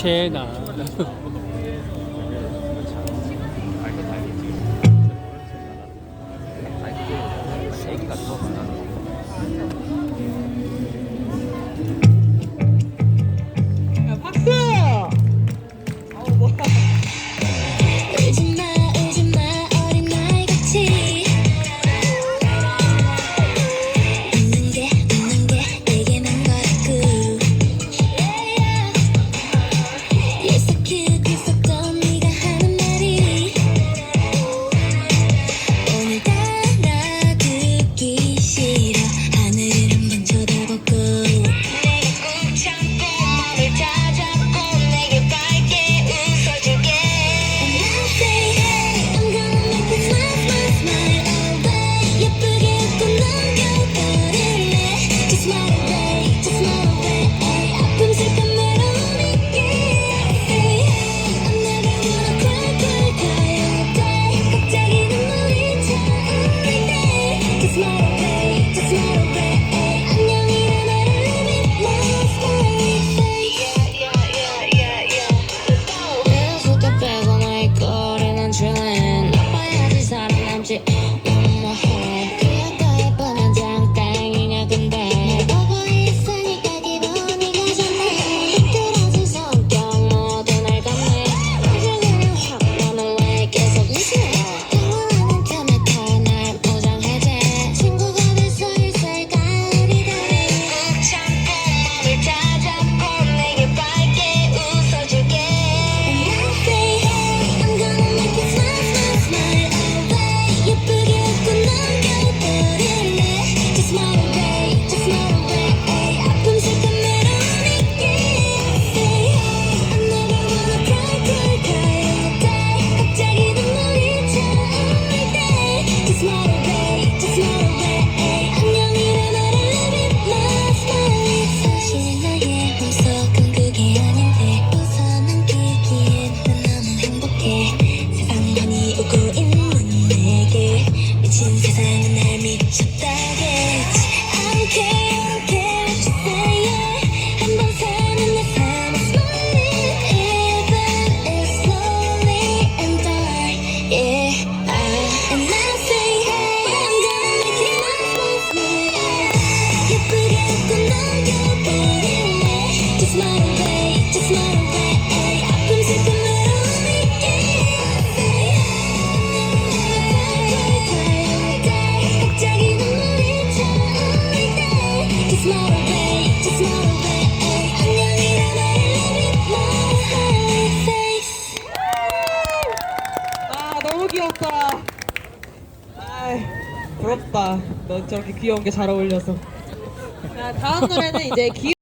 제나 yeah. 부럽다. 넌 저렇게 귀여운 게 잘 어울려서. 자, 다음 노래는 이제 기